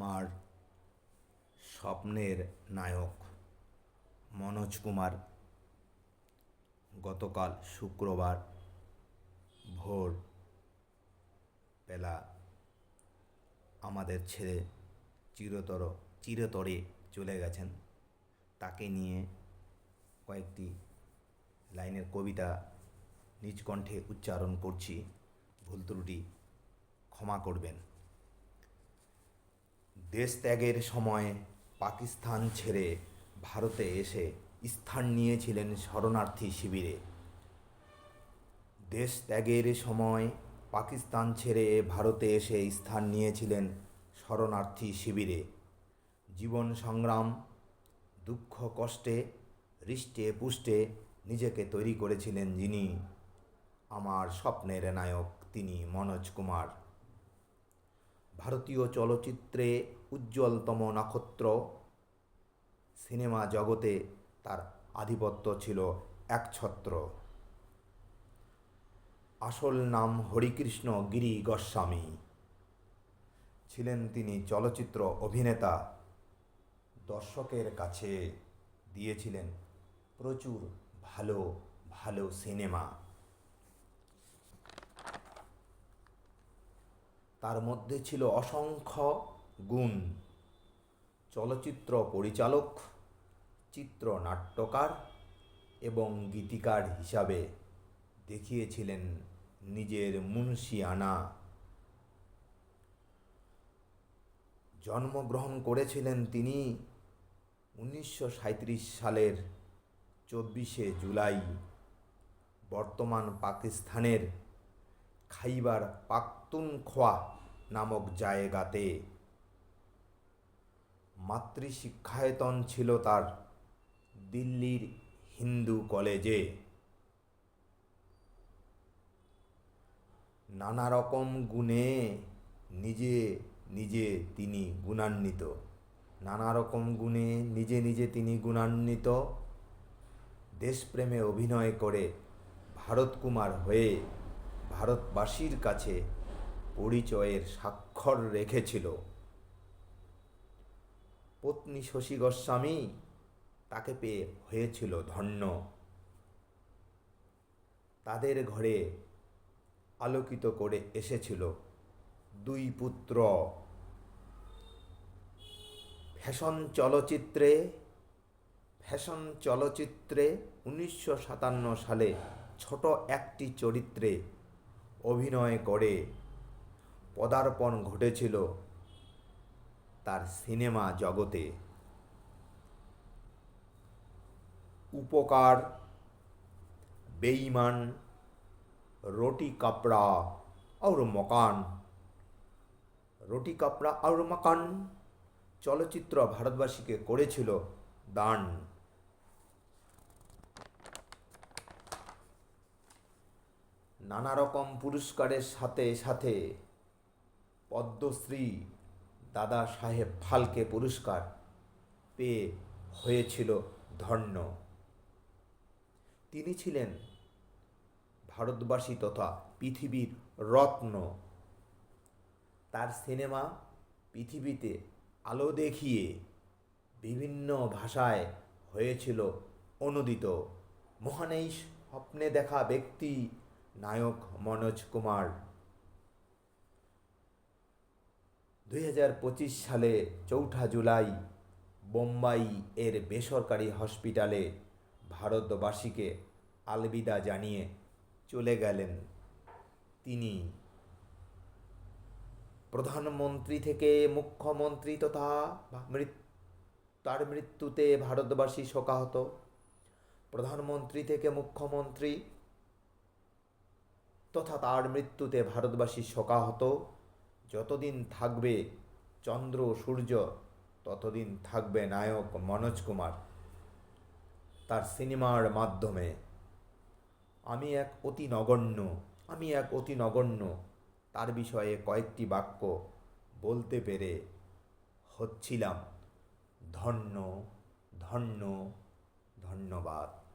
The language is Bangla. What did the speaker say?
আমার স্বপ্নের নায়ক মনোজ কুমার। গতকাল শুক্রবার ভোর বেলা আমাদের ছেড়ে চিরতর, চিরতরে চলে গেছেন। তাকে নিয়ে কয়েকটি লাইনের কবিতা নিজ কণ্ঠে উচ্চারণ করছি। ভুল ত্রুটি ক্ষমা করবেন। দেশ ত্যাগের সময় পাকিস্তান ছেড়ে ভারতে এসে স্থান নিয়েছিলেন শরণার্থী শিবিরে। দেশ ত্যাগের সময় পাকিস্তান ছেড়ে ভারতে এসে স্থান নিয়েছিলেন শরণার্থী শিবিরে। জীবন সংগ্রাম, দুঃখ কষ্টে, হৃষ্টে পুষ্টে নিজেকে তৈরি করেছিলেন যিনি। আমার স্বপ্নের নায়ক তিনি মনোজ কুমার। ভারতীয় চলচ্চিত্রে উজ্জ্বলতম নক্ষত্র সিনেমা জগতে তার আধিপত্য ছিল একছত্র। আসল নাম হরিকৃষ্ণ গিরি গোস্বামী। ছিলেন তিনি চলচ্চিত্র অভিনেতা। দর্শকের কাছে দিয়েছিলেন প্রচুর ভালো ভালো সিনেমা। তার মধ্যে ছিল অসংখ্য গুণ। চলচ্চিত্র পরিচালক, চিত্রনাট্যকার এবং গীতিকার হিসাবে দেখিয়েছিলেন নিজের মুন্সিয়ানা। জন্মগ্রহণ করেছিলেন তিনি উনিশশো সাঁইত্রিশ সালের চব্বিশে জুলাই। বর্তমান পাকিস্তানের খাইবার পাখতুনখোয়া নামক জায়গাতে। মাতৃশিক্ষায়তন ছিল তার দিল্লির হিন্দু কলেজে। নানা রকম গুণে নিজে নিজে তিনি গুণান্বিত। নানা রকম গুণে নিজে নিজে তিনি গুণান্বিত। দেশপ্রেমে অভিনয় করে ভারত কুমার হয়ে ভারতবাসীর কাছে পরিচয়ের স্বাক্ষর রেখেছিল। পত্নী শশী গোস্বামী তাকে পেয়ে হয়েছিল ধন্য। তাদের ঘরে আলোকিত করে এসেছিল দুই পুত্র। ফ্যাশন চলচ্চিত্রে ফ্যাশন চলচ্চিত্রে উনিশশো সাতান্ন সালে ছোট একটি চরিত্রে অভিনয় করে পদার্পণ ঘটেছিল তার সিনেমা জগতে উপকার বেঈমান রোটি কাপড়া और মকান রোটি কাপড়া और মকান চলচ্চিত্র ভারতবাসীকে করেছিল দান নানা রকম পুরস্কারের সাথে সাথে পদ্মশ্রী দাদা সাহেব ফালকে পুরস্কার পেয়ে হয়েছিল ধন্য। তিনি ছিলেন ভারতবাসী তথা পৃথিবীর রত্ন। তার সিনেমা পৃথিবীতে আলো দেখিয়ে বিভিন্ন ভাষায় হয়েছিল অনুদিত। মহান এই স্বপ্নে দেখা ব্যক্তি নায়ক মনোজ কুমার। দুই হাজার পঁচিশ সালে চৌঠা জুলাই বোম্বাই এর বেসরকারি হসপিটালে ভারতবাসীকে আলবিদা জানিয়ে চলে গেলেন তিনি। প্রধানমন্ত্রী থেকে মুখ্যমন্ত্রী তথা তার মৃত্যুতে ভারতবাসী শোকাহত। প্রধানমন্ত্রী থেকে মুখ্যমন্ত্রী তথা তার মৃত্যুতে ভারতবাসী শোকাহত। যতদিন থাকবে চন্দ্র, সূর্য, ততদিন থাকবে নায়ক মনোজ কুমার তার সিনেমার মাধ্যমে। আমি এক অতি নগণ্য, আমি এক অতি নগণ্য, তার বিষয়ে কয়েকটি বাক্য বলতে পেরে হচ্ছিলাম ধন্য ধন্য, ধন্যবাদ।